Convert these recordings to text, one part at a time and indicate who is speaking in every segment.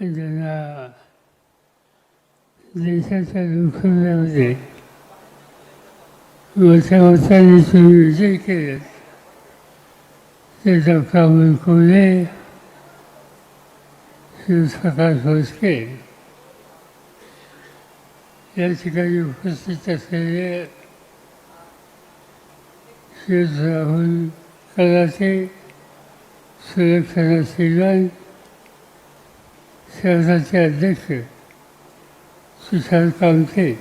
Speaker 1: ज्यांना देशाच्या लोकसभेमध्ये मोठ्या मताने तुम्ही विजय केले. ते डॉक्टर अमोल शिवप्रकाश भोसके या ठिकाणी उपस्थित असलेले श्री राहुल कलाचे सुलक्षणा शहराचे अध्यक्ष सुशांत कामते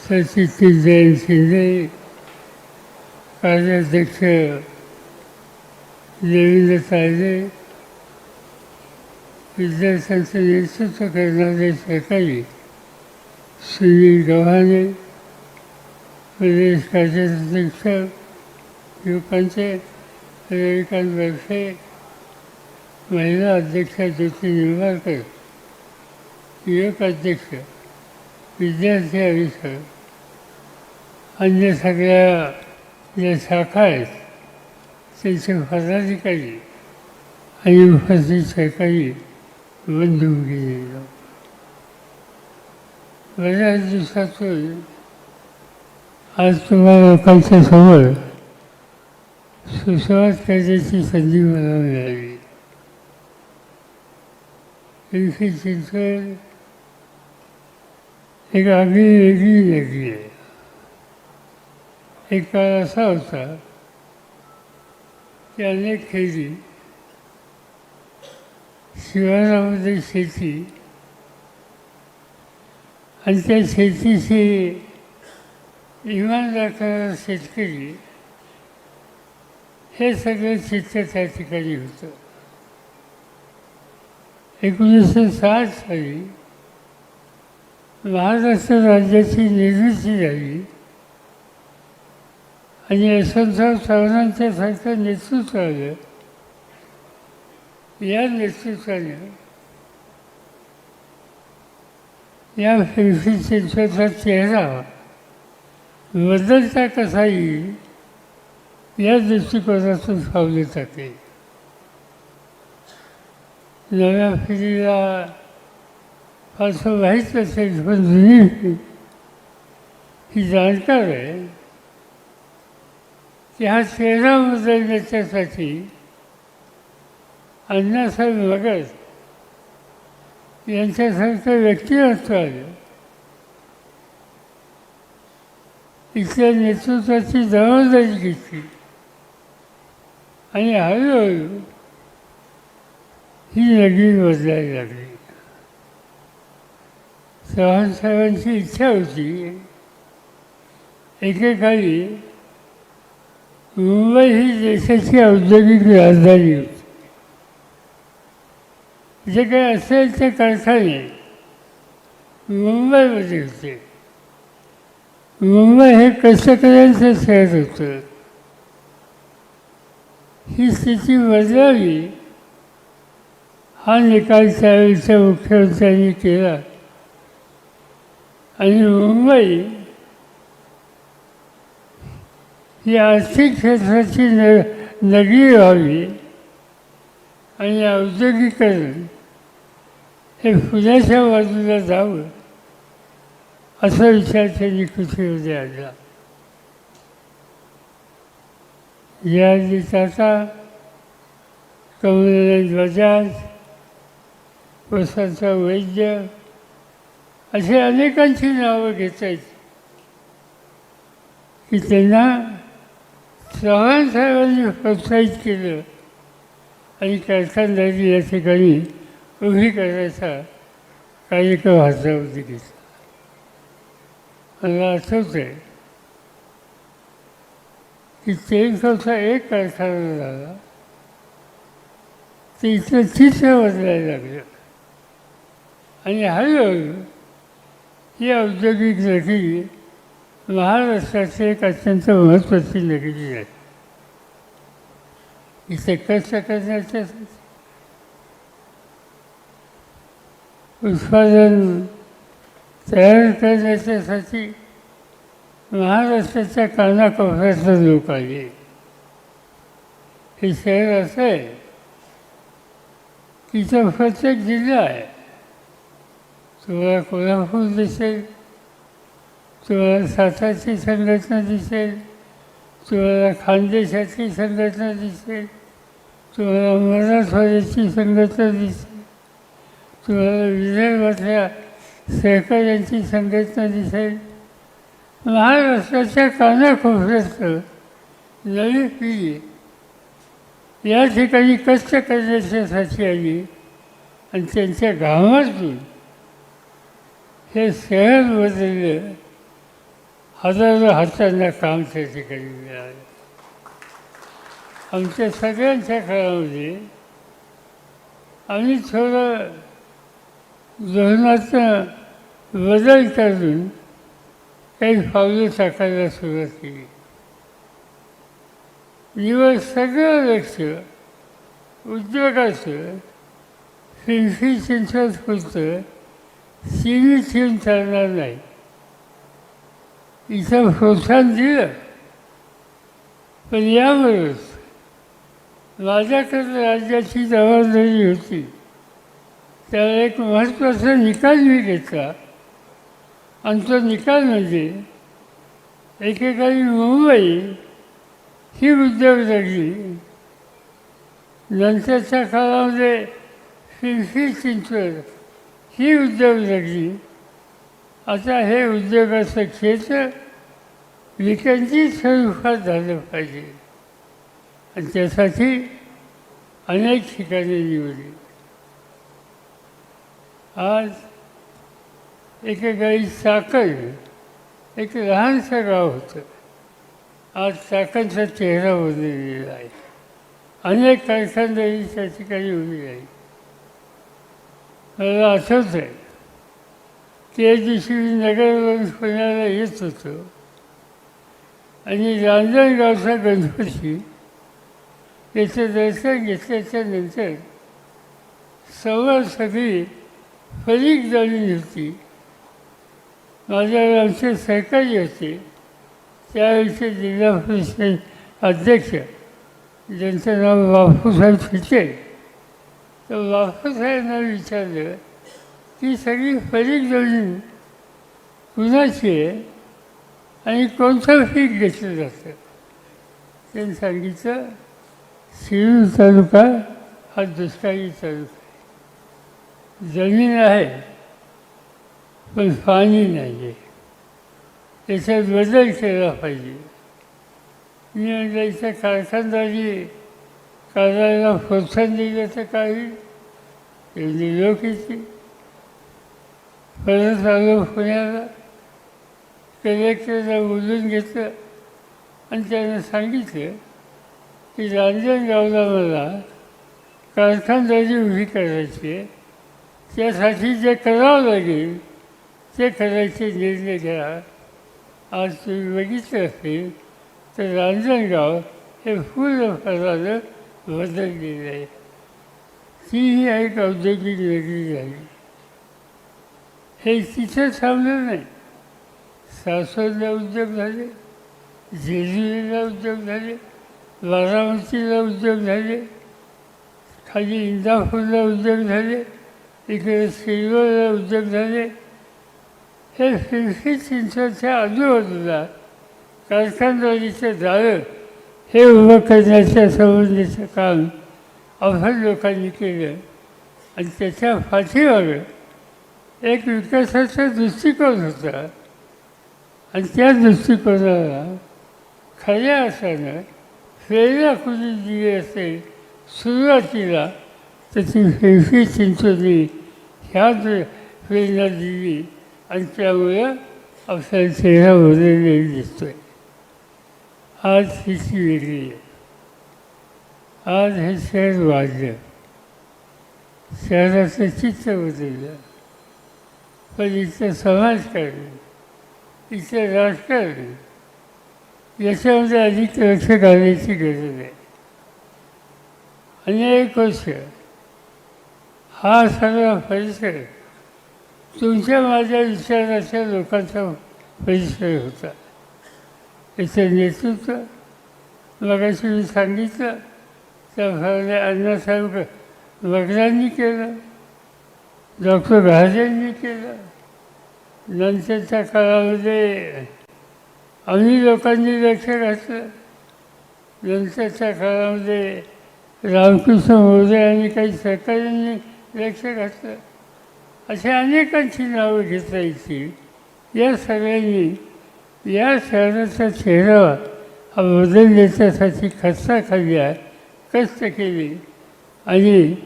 Speaker 1: सचिती जयंत शिंदे कार्याध्यक्ष देवेंद्र तायदे विद्यार्थ्यांचं नेतृत्व करणारे सहकारी सुनील गव्हाणे प्रदेश कार्याध्यक्ष युवकांचे रविकांत व्यवसाय महिला अध्यक्ष ज्योती निंबाळकर युवक अध्यक्ष विद्यार्थी आयुष्य अन्य सगळ्या ज्या शाखा आहेत. त्यांचे पदाधिकारी आणि उपस्थित सरकारी बंधू गेले. बऱ्याच दिवसातून आज तुम्हाला लोकांच्या समोर सुसंवाद करण्याची संधी मला मिळाली. पिंपरी एक आगळी वेगळी वेगळी आहे एक काळ असा होता की अनेक खेळी शिवारामध्ये शेती आणि त्या शेतीशी इमान राखणारा शेतकरी हे सगळं चित्र त्या ठिकाणी होतं एकोणीसशे साठ साली महाराष्ट्र राज्याची निर्मिती झाली. आणि यशवंतराव चव्हाणांच्या सारखं नेतृत्व आलं या नेतृत्वाने या फिरफी चिंचवडचा चेहरा बदलता कसा येईल या दृष्टिकोनातून पावले जाते. नव्या पिढीला फारसं माहीत नसेल पण जुनी ही जाणकार आहे. की हा चेहरा बदलण्याच्यासाठी अण्णासाहेब मगर यांच्यासारखं व्यक्तिमत्व आलं इथल्या नेतृत्वाची जबाबदारी घेतली. आणि हळूहळू ही नदी बदलायला लागली चव्हाण इच्छा होती. एकेकाळी मुंबई ही देशाची औद्योगिक राजधानी होती. जे काही असेल ते कारखाने मुंबईमध्ये होते. मुंबई हे कष्टकऱ्यांचं शहर होतं. ही स्थिती बदलावी हा निकाल त्यावेळेच्या मुख्यमंत्र्यांनी केला. आणि मुंबई ही आर्थिक क्षेत्राची न नगरी व्हावी आणि औद्योगिकरण हे पुण्याच्या बाजूला जावं असा विचार त्यांनी कृतीमध्ये आणला. याआधी टाटा कमलनाथ बजाज वसंत वैद्य असे अनेकांची नावं घेता येत की त्यांना चव्हाण साहेबांनी प्रोत्साहित केलं आणि कारखानदारी या ठिकाणी उभी करायचा कार्यक्रम हातावरती घेतला. मला आठवत आहे की तेलकवचा एक कारखाना झाला. ते इथं चित्र बदलायला लागलं. आणि हळूहळू ही औद्योगिक नगरी महाराष्ट्राची एक अत्यंत महत्त्वाची नगरी आहे. उत्पादन तयार करण्याच्यासाठी महाराष्ट्राच्या कानाकोपऱ्यातलं लोक आले. हे शहर असं आहे इथं प्रत्येक जिल्हा आहे. तुम्हाला कोल्हापूर दिसेल तुम्हाला सातारची संघटना दिसेल तुम्हाला खानदेशाची संघटना दिसेल तुम्हाला मराठवाड्याची संघटना दिसेल तुम्हाला विदर्भातल्या सहकाऱ्यांची संघटना दिसेल. महाराष्ट्राच्या कानाकोपऱ्यात नवी पिढी या ठिकाणी कष्ट करण्याच्यासाठी आली आणि त्यांच्या गावातून हे सहज बदलले हजारो हातांना काम त्या ठिकाणी मिळालं आमच्या सगळ्यांच्या काळामध्ये आम्ही थोडं धोरणाचा बदल करून काही पावलं टाकायला सुरुवात केली. निवड सगळं लक्ष उद्योगाचं फिरफी चिंचवत होतं. सिमी ठेवून चालणार नाही. इथं प्रोत्साहन दिलं. पण यावरच माझ्याकडे राज्याची जबाबदारी होती. त्याला एक महत्त्वाचा निकाल मी घेतला. आणि तो निकाल म्हणजे एकेकाळी मुंबई ही उद्योग नंतरच्या काळामध्ये फिरफी चिंचवड ही उद्योग लागली. आता हे उद्योगाचं क्षेत्र विकंती स्वरूपात झालं पाहिजे. आणि त्यासाठी अनेक ठिकाणी निवडली. आज एकेकाळी चाकण एक लहानसं गाव होतं. आज चाकणचा चेहरा बदललेला आहे. अनेक कारखानदारी त्या ठिकाणी उभी आहे मला आहे. त्या दिवशी नगरवरून पुण्याला येत होतो आणि रांजणगावचा गणपती याचं दर्शन घेतल्याच्या नंतर समोर सगळी फलिक जाणून होती. माझ्या आमचे सहकारी होते. त्यावेळेचे जिल्हा परिषद अध्यक्ष ज्यांचं नाव बापूसाहेब फिटे तर बापूसाहेबांना विचारलं की सगळी फरीक जमीन कुणाची आहे? आणि कोणतं पीक घेतलं जातं? त्यांनी सांगितलं शिरूर तालुका हा दुष्काळी तालुका आहे. जमीन आहे पण पाणी नाही आहे त्याच्यात बदल केला पाहिजे. मी म्हटलं इथं कारखानदारी करायला प्रोत्साहन दिलं तर काही एवढी लोक परत आलो पुण्याला कलेक्टरला बोलून घेतलं आणि त्यानं सांगितलं की रांजणगावला मला कारखानदारी उभी करायची आहे. त्यासाठी जे करावं लागेल ते करायचे निर्णय घ्या. आज तुम्ही बघितलं असेल तर रांजणगाव हे पूर्णपणानं बदललेली आहे ती ही एक औद्योगिक नगरी झाली हे तिथं थांबलं नाही. सासवडला उद्योग झाले जेजुरीला उद्योग झाले बारामतीला उद्योग झाले खाली इंदापूरला उद्योग झाले इकडे सिल्वरला उद्योग झाले. हे फिरफी चिंचवडच्या आजूबाजूला कारखानदारीचं जाळं हे उभं करण्याच्या संबंधीचं काम अफाट लोकांनी केलं. आणि त्याच्या पाठीवर एक विकासाचा दृष्टिकोन होता. आणि त्या दृष्टिकोनाला खऱ्या अर्थानं प्रेरणा कुणी दिली असेल सुरुवातीला त्याची ती फिरफी चिंचोली ह्या प्रेरणा दिली. आणि त्यामुळं आपल्या चेहरा बदललेला दिसतोय. आज हिची वेगळी आहे आज हे शहर वाढलं. शहराचं चित्र बदललं. पण इथं समाजकारण इथं राजकारण याच्यामध्ये अधिक लक्ष घालायची गरज आहे. अनेक वर्ष हा सगळा परिसर तुमच्या माझ्या विचाराच्या लोकांचा परिसर होता. याचं नेतृत्व मगाशी मी सांगितलं त्याप्रमाणे अण्णासाहेब वडिलांनी केलं डॉक्टर घाजेंनी केलं. नंतरच्या काळामध्ये आम्ही लोकांनी लक्ष घातलं. नंतरच्या काळामध्ये रामकृष्ण मोरे आणि काही सरकारांनी लक्ष घातलं. अशा अनेकांची नावं घेता येतील या सगळ्यांनी या शहराचा चेहरा हा बदलण्याच्यासाठी खर्चा खाल्ल्या कष्ट केले. आणि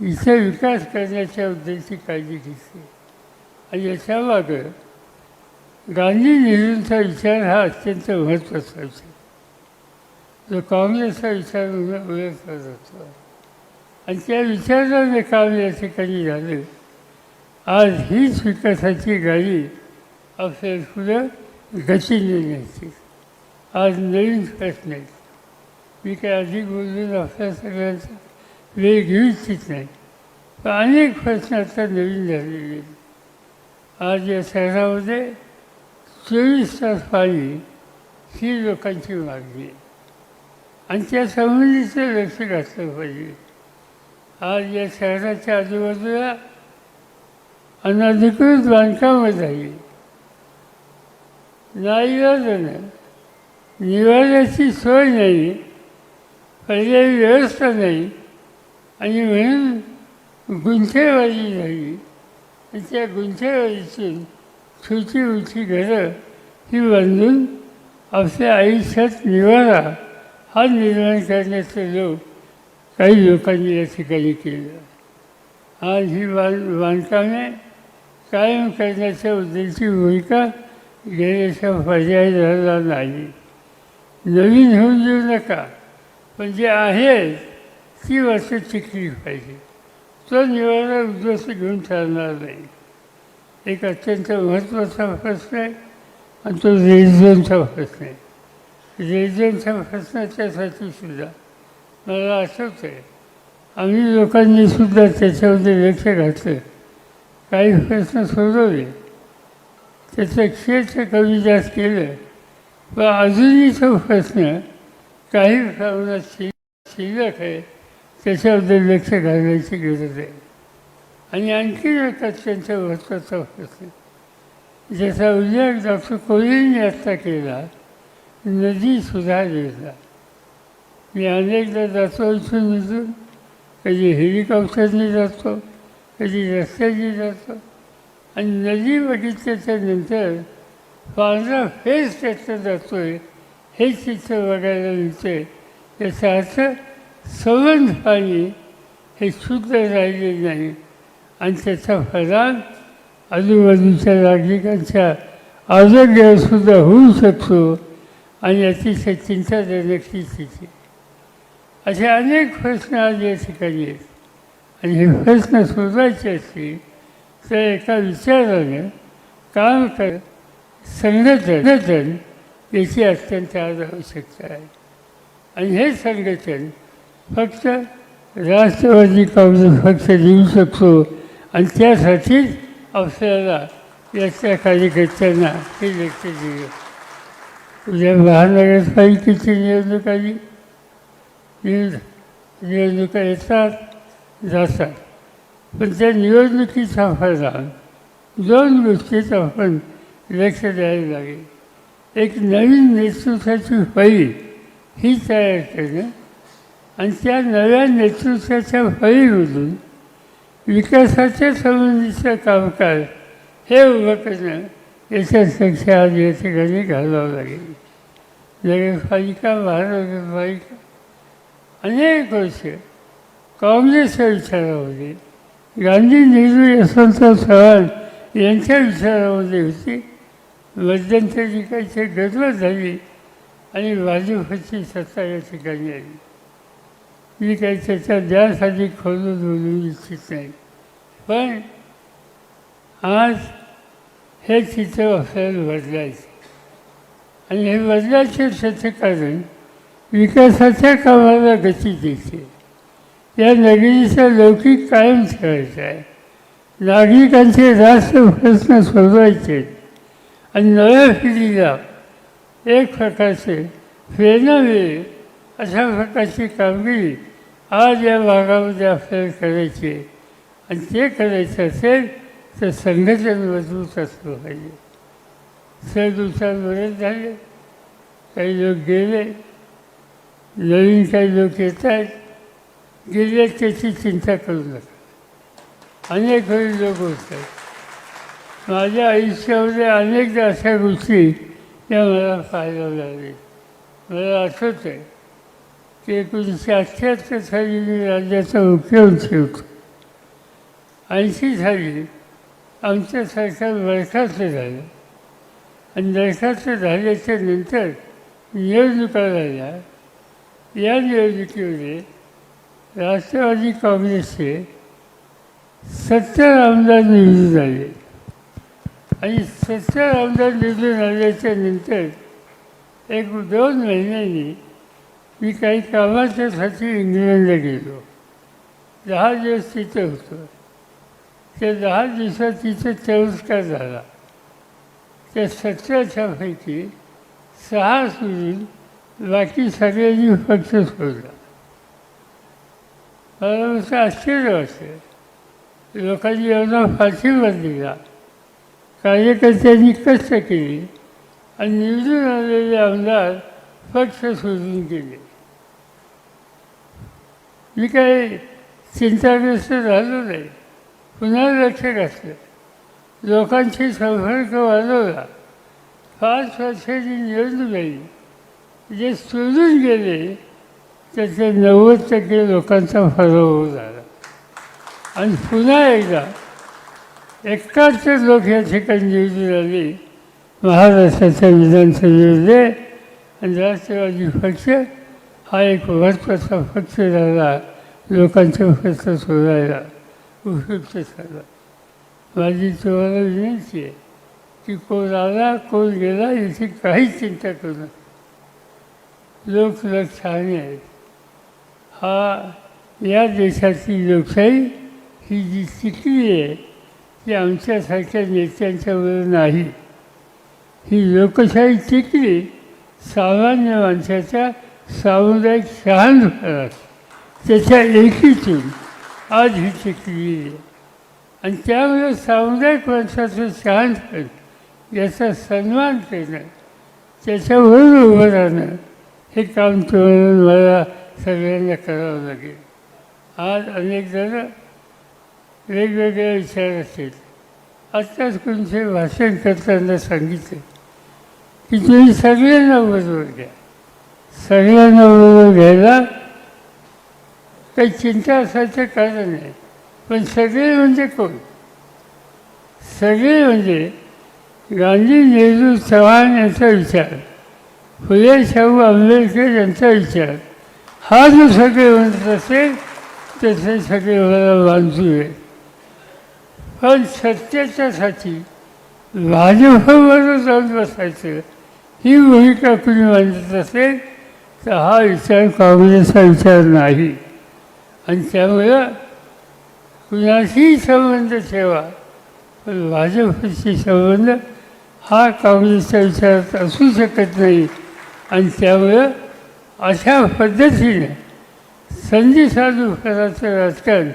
Speaker 1: इथे विकास करण्याच्या उद्देशी काळजी घेतली. आणि याच्या मागं गांधी नेहरूंचा विचार हा अत्यंत महत्त्वाचा विचार जो काँग्रेसचा विचार म्हणून ओळखला जातो. आणि त्या विचाराने काम या ठिकाणी झालं. आज हीच विकासाची गाडी आपल्याला पुढं गती नेण्याची आज नवीन प्रश्न आहेत मी काय अधिक बोलून आपल्या सगळ्यांचा वेळ घेऊ इच्छित नाही. पण अनेक प्रश्न आता नवीन झालेले आहेत. आज या शहरामध्ये चोवीस तास पाणी ही लोकांची मागणी आहे. आणि त्या संबंधीचं लक्ष घातलं पाहिजे. आज या शहराच्या आजूबाजूला अनधिकृत बांधकामं झाली नाईलाजानं निवाऱ्याची सोय नाही. पर्यायी व्यवस्था नाही. आणि म्हणून गुंठेवारी झाली आणि त्या गुंठेवारीतून छोटी उठी घरं ही बांधून आपल्या आयुष्यात निवारा हा निर्माण करण्याचं लोक काही लोकांनी या ठिकाणी केलं. आज ही बांध बांधकामे कायम करण्याच्या उद्देशी भूमिका घेण्याचा पर्याय झाला नाही नवीन होऊन देऊ नका पण जे आहे ती वस्तू टिकली पाहिजे. तो निवारा उद्देश घेऊन चालणार नाही. एक अत्यंत महत्त्वाचा प्रश्न आहे आणि तो रेजनचा प्रश्न आहे. रेझनचा प्रश्न त्यासाठी सुद्धा मला आठवतं आहे आम्ही लोकांनी सुद्धा त्याच्यामध्ये लक्ष घातलं. काही प्रश्न सोडवले. त्याचं क्षेत्र कमी जास्त केलं व अजूनही तो प्रश्न काही प्रमाणात शि शिल्लक आहे त्याच्याबद्दल लक्ष घालण्याची गरज आहे. आणि आणखी एक अत्यंत महत्त्वाचा प्रश्न ज्याचा उल्लेख डॉक्टर कोहलींनी आत्ता केला नदी सुधार मी अनेकदा जातो इथून इथून कधी हेलिकॉप्टरने जातो कधी रस्त्याने जातो. आणि नदी बघितल्याच्या नंतर पांढरा फेस त्याचा जातो आहे हे चित्र बघायला मिळतं याचा अर्थ संबंध पाणी हे शुद्ध राहिले नाही. आणि त्याचा फलान आजूबाजूच्या नागरिकांच्या आरोग्यसुद्धा होऊ शकतो आणि अतिशय चिंताजनक स्थिती. असे अनेक प्रश्न आज या ठिकाणी आहेत. आणि हे प्रश्न सोडवायचे असतील तर एका विचाराने काम कर संघटन संघटन याची अत्यंत आज आवश्यकता आहे. आणि हे संघटन फक्त राष्ट्रवादी काँग्रेस फक्त देऊ शकतो आणि त्यासाठीच आपल्याला याच्या कार्यकर्त्यांना हे लक्ष दिलं. उद्या महानगरपालिकेची निवडणूक आली. निवडणुका येतात जातात. पण त्या निवडणुकीचा फायदा दोन गोष्टीत आपण लक्ष द्यायला लागेल. एक नवीन नेतृत्वाची फळी ही तयार करणं आणि त्या नव्या नेतृत्वाच्या फळीमधून विकासाच्या संबंधीचं कामकाज हे उभं करणं याच्यात लक्ष आज या ठिकाणी घालावं लागेल. नगरपालिका महानगरपालिका अनेक वर्ष काँग्रेसच्या विचारामध्ये गांधी नेहरू यशवंत चव्हाण यांच्या विचारामध्ये होती. मध्यंतरी काही गडबड झाली आणि भाजपची सत्ता या ठिकाणी आली. मी काही त्याच्या द्यासाठी खोलून बोलू इच्छित नाही. पण आज हे चित्र आपल्याला बदलायचं आणि हे बदलायचे त्याचं कारण विकासाच्या कामाला गती देते. या नगरीचा लौकिक कायम ठेवायचं आहे. नागरिकांचे रास्त प्रश्न सोडवायचे आहेत आणि नव्या पिढीला एक प्रकारचे प्रेरणा मिळेल अशा प्रकारची कामगिरी आज या भागामध्ये आपल्याला करायचे आणि ते करायचं असेल तर संघटन मजबूत असलं पाहिजे. सर उत्साह बरेच झाले. काही लोक गेले. नवीन काही लोक येत आहेत. गेले त्याची चिंता करू नका. अनेक वेळी लोक होतात माझ्या आयुष्यामध्ये अनेकदा अशा गोष्टी या मला पाहायला लागले मला आठवत आहे की एकोणीसशे अठ्ठ्याहत्तर साली मी राज्याचा मुख्यमंत्री होतो. ऐंशी साली आमचं सरकार बरखास्त झालं. आणि बरखास्त झाल्याच्यानंतर निवडणुका झाल्या या निवडणुकीमध्ये राष्ट्रवादी काँग्रेसचे सत्तर आमदार निवडून आले. आणि सत्तर आमदार निवडून आल्याच्यानंतर एक दोन महिन्यांनी मी काही कामाच्यासाठी इंग्लंडला गेलो. दहा दिवस तिथं होतो. त्या दहा दिवसात तिथे चौस्कार झाला. त्या सतराच्यापैकी सहा सोडून बाकी सगळ्यांनी पक्ष सोडला. मला आश्चर्य वाटते लोकांनी एवढा फाशीवर दिला. कार्यकर्त्यांनी कष्ट केले. आणि निवडून आलेले आमदार पक्ष सोडून गेले. मी काही चिंताग्रस्त झालो नाही. पुन्हा लक्ष घातलं. लोकांशी संपर्क वाढवला. पाच वर्षाची निवडणूक आली. जे सोडून गेले त्याचे नव्वद टक्के लोकांचा पराभव झाला. आणि पुन्हा एकदा एकाच लोक या ठिकाणी निवडून आले. महाराष्ट्राच्या विधानसभेमध्ये आणि राष्ट्रवादी पक्ष हा एक महत्त्वाचा पक्ष झाला. लोकांचा प्रश्न सोडायला उपयुक्त झाला माझी तुम्हाला विनंती आहे की कोण आला कोण गेला याची काहीच चिंता करू नका. लोक लक्षाने आहेत हा या देशाची लोकशाही ही जी स्थिती आहे ती आमच्यासारख्या नेत्यांच्यावर नाही. ही लोकशाही टिकली सामान्य माणसाच्या सामुदायिक शहाणपणात त्याच्या एकीतून आज ही टिकली आहे. आणि त्यामुळे सामुदायिक माणसाचं शहाणपण याचा सन्मान करणं त्याच्यावर उभं राहणं हे काम तुम्हाला मला सगळ्यांना करावं लागेल. आज अनेक जण वेगवेगळ्या विचार असतील. आत्ताच कोणते भाषण करताना सांगितले की तुम्ही सगळ्यांना बरोबर घ्या. सगळ्यांना बरोबर घ्यायला काही चिंता असायचं कारण नाही. पण सगळे म्हणजे कोण? सगळे म्हणजे गांधी नेहरू चव्हाण यांचा विचार फुले शाहू आंबेडकर यांचा विचार हा जो सगळे म्हणत असेल तसे सगळे मला बांधू आहे पण सत्याच्यासाठी भाजपबरोबर जाऊन बसायचं ही भूमिका कुणी मांडत असेल तर हा विचार काँग्रेसचा विचार नाही। आणि त्यामुळं कुणाशीही संबंध ठेवा पण भाजपशी संबंध हा काँग्रेसच्या विचारात असू शकत नाही। आणि त्यामुळं अशा पद्धतीने संधी साधू करायचं राजकारण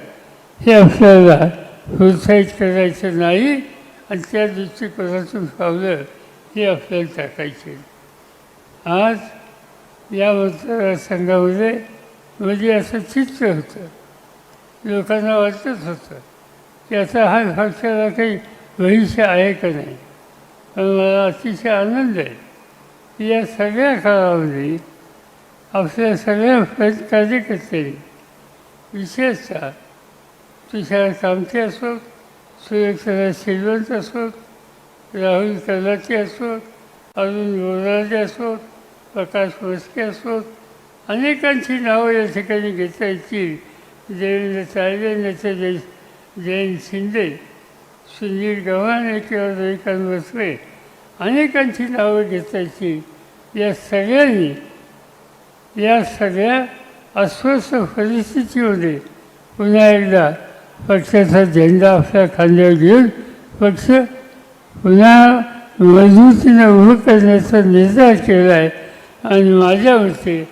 Speaker 1: हे आपल्याला प्रोत्साहित करायचं नाही आणि त्या दृष्टिकोनातून पावलं हे आपल्याला टाकायचे. आज या मतदारसंघामध्ये म्हणजे असं चित्र होतं. लोकांना वाटत होतं की आता हा पक्षाला काही भविष्य आहे का नाही. पण मला अतिशय आनंद आहे की या सगळ्या काळामध्ये आपल्या सगळ्या कार्यकर्त्यांनी विशेषतः तुषार कामते असोत सुरेखरा श्रीवंत असोत राहुल कलाचे असोत अरुण बोराजे असोत प्रकाश मस्के असोत अनेकांची नावं या ठिकाणी घेता येतील। देवेंद्र तायडे नेते जय जयंत शिंदे सुनील गव्हाणे किंवा रविकांत बसवे अनेकांची नावं घेता येतील। या सगळ्यांनी या सगळ्या अस्वस्थ परिस्थितीमध्ये पुन्हा एकदा पक्षाचा झेंडा आपल्या खांद्यावर घेऊन पक्ष पुन्हा मजबूतीनं उभं करण्याचा निर्धार केला आहे. आणि माझ्या मते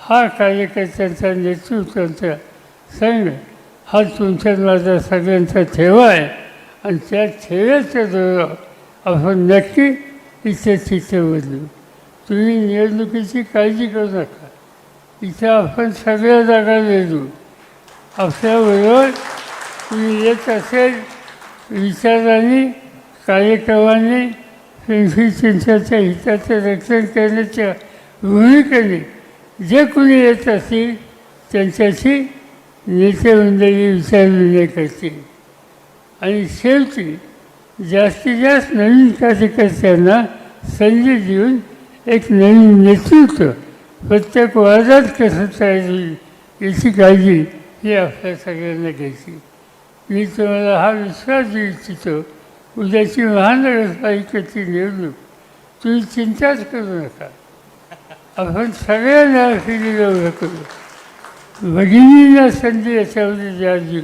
Speaker 1: हा कार्यकर्त्यांचा नेतृत्वाचा संघ हा तुमच्या माझा सगळ्यांचा ठेवा आहे. आणि त्या ठेव्याच्या जोरावर आपण नक्की इथे तिथे बदलू. तुम्ही निवडणुकीची काळजी करू नका. इथे आपण सगळ्या जागा देतो आपल्याबरोबर तुम्ही येत असेल विचारांनी कार्यक्रमांनी पिंपरी चिंचाच्या हिताचं रक्षण करण्याच्या भूमिकेने जे कोणी येत असतील त्यांच्याशी नेतेमंडळी विचारविनिमय करतील. आणि शेवटी जास्तीत जास्त नवीन कार्यकर्त्यांना संधी देऊन एक नवीन नेतृत्व प्रत्येक वर्गात कसं तयार होईल याची काळजी ही आपल्या सगळ्यांना घ्यायची. मी तुम्हाला हा विश्वास देऊ इच्छितो उद्याची महानगरपालिकेची निवडणूक तुम्ही चिंताच करू नका. आपण सगळ्यांना फिरीला उभं करू. भगिनींना संधी याच्यामध्ये द्या देऊ.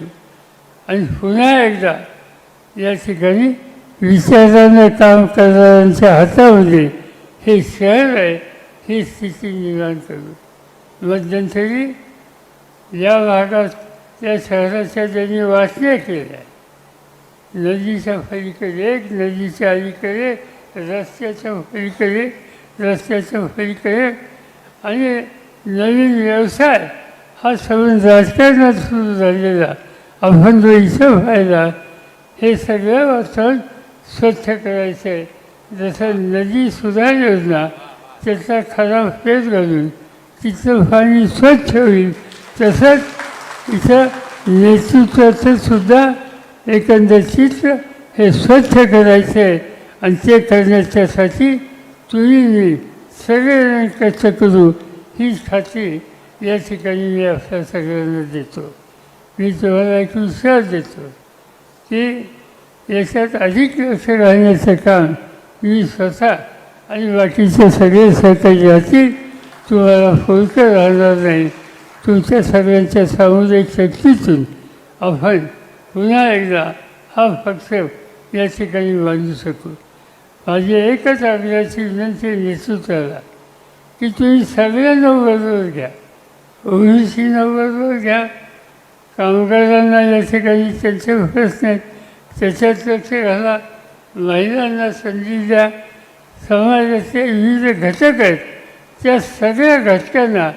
Speaker 1: आणि पुन्हा एकदा या ठिकाणी विचारानं काम करणाऱ्यांच्या हातामध्ये हे शहर आहे. ही स्थिती निर्माण करू मध्यंतरी या भागात त्या शहराच्या ज्यांनी वाचण्या केल्या नदीच्या पलीकडे एक नदीच्या अलीकडे रस्त्याच्या पलीकडे रस्त्याच्या पलीकडे आणि नवीन व्यवसाय हा सगळं राजकारणात सुरू झालेला आपण जो इथं व्हायला हे सगळं वातावरण स्वच्छ करायचं आहे जसं नदी सुधार योजना त्याचा खराब पेट घालून तिचं पाणी स्वच्छ होईल. तसंच इथं नेतृत्वाचं सुद्धा एकंदर चित्र हे स्वच्छ करायचं आहे आणि ते करण्याच्यासाठी तुम्ही मी सगळेजण कष्ट करू. हीच खात्री या ठिकाणी मी आपल्या सगळ्यांना देतो. मी तुम्हाला एक विश्वास देतो की याच्यात अधिक लक्ष राहण्याचं काम मी स्वतः आणि बाकीचे सगळे सहकारी राहतील तुम्हाला फुलकं राहणार नाही. तुमच्या सगळ्यांच्या सामुदायिक शक्तीतून आपण पुन्हा एकदा हा फक्त या ठिकाणी बांधू शकू. माझी एकच आग्रहाची विनंती नेतृत्वाला की तुम्ही सगळ्यांना बरोबर घ्या. ओबीसीना बरोबर घ्या. कामगारांना या ठिकाणी त्यांचे प्रश्न आहेत. त्याच्यात लक्ष घाला. महिलांना संधी द्या. समाजाचे विविध घटक आहेत. त्या सगळ्या घटकांना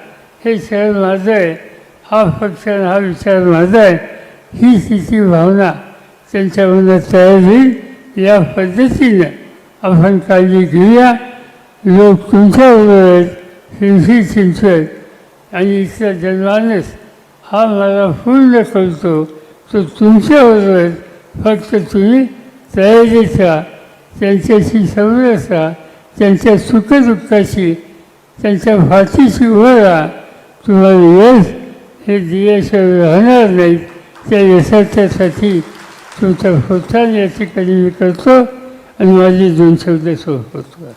Speaker 1: हे शहर माझं आहे. हा पक्ष हा विचार माझा आहे. ही तिची भावना त्यांच्या मनात तयार होईल. या पद्धतीनं आपण काळजी घेऊया. लोक तुमच्याबरोबर आहेत. हिंसी आहेत आणि इथला जनमानस हा मला पूर्ण करतो. तो तुमच्याबरोबर फक्त तुम्ही तयारीचा त्यांच्याशी समरस त्यांच्या सुखदुःखाशी त्यांच्या भातीशी उभं राहा. तुम्हाला यश हे दियाशिवाय राहणार नाहीत त्या यशाच्यासाठी तुमचा होता याची कधी मी करतो आणि माझे दोन शब्द सोडतो